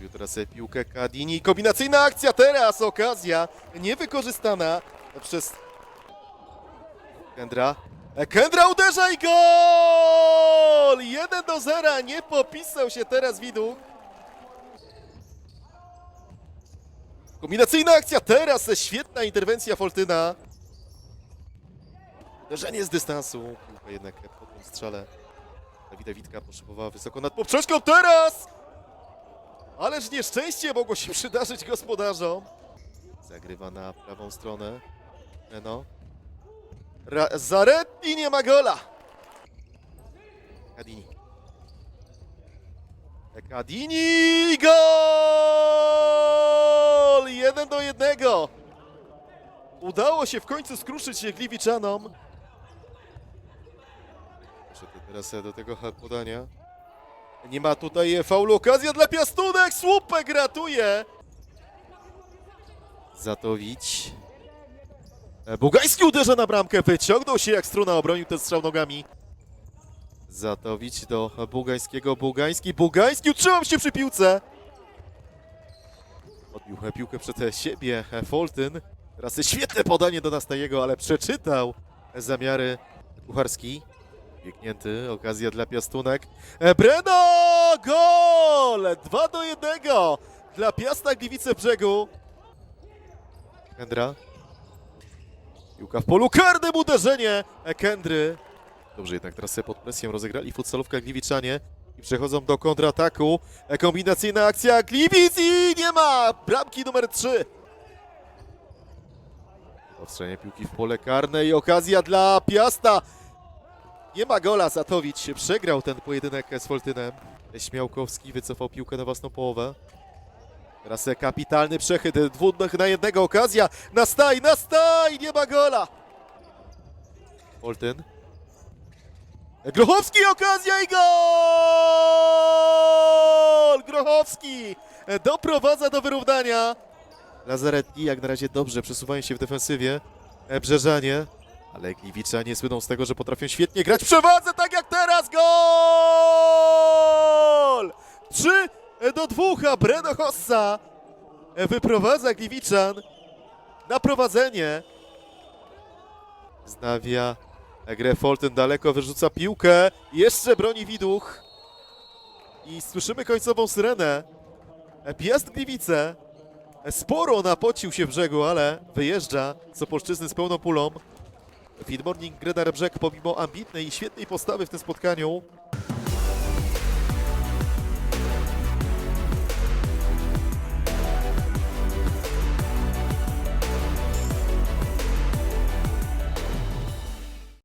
Zostawił teraz e, piłkę Kadini. Kombinacyjna akcja teraz, okazja niewykorzystana przez Kendra. E, Kendra uderza i gol! 1 do 0, nie popisał się teraz widok. Kombinacyjna akcja teraz, świetna interwencja Foltyna. Uderzenie z dystansu, piłka jednak po tym strzale. Dawida Witka potrzebowała wysoko nad poprzeczką, teraz! Ależ nieszczęście mogło się przydarzyć gospodarzom. Zagrywa na prawą stronę. Eno. Ra Zaretti nie ma gola. Kadini. Kadini gol! Jeden do jednego. Udało się w końcu skruszyć Gliwiczanom. Przeszedł teraz do tego podania. Nie ma tutaj faulu. Okazja dla Piastunek. Słupek ratuje. Zatowicz. Bugański uderza na bramkę. Wyciągnął się jak struna. Obronił ten strzał nogami. Zatowicz do Bugańskiego. Bugański. Bugański. Utrzymał się przy piłce. Odbił piłkę przed siebie Foltyn. Teraz świetne podanie do Nastajego, ale przeczytał zamiary Kucharski. Biegnięty, okazja dla Piastunek. E, Breno! Gol! 2 do 1 dla Piasta Gliwice Brzegu. Kendra. Piłka w polu karnym, uderzenie e, Kendry. Dobrze, jednak teraz sobie pod presją rozegrali futsalówka Gliwiczanie i przechodzą do kontrataku. E, Kombinacyjna akcja Gliwic i nie ma! Bramki numer 3. Ostrzenie piłki w pole karne i okazja dla Piasta. Nie ma gola, Zatowicz przegrał ten pojedynek z Foltynem. Śmiałkowski wycofał piłkę na własną połowę. Teraz kapitalny przechyt, dwóch na jednego okazja. Nastaj, nastaj, nie ma gola. Foltyn. Grochowski, okazja i gol! Grochowski doprowadza do wyrównania. Lazaretti jak na razie dobrze przesuwają się w defensywie. Brzeżanie. Ale Gliwiczanie słyną z tego, że potrafią świetnie grać. Przewadze tak jak teraz. Gol! 3 do 2, a Breno Hossa wyprowadza Gliwiczan na prowadzenie. Znawia grę Folten daleko, wyrzuca piłkę. Jeszcze broni Widuch. I słyszymy końcową syrenę. Piast Gliwice. Sporo napocił się brzegu, ale wyjeżdża z Opolszczyzny z pełną pulą. Feed Morning Grenard Brzeg pomimo ambitnej i świetnej postawy w tym spotkaniu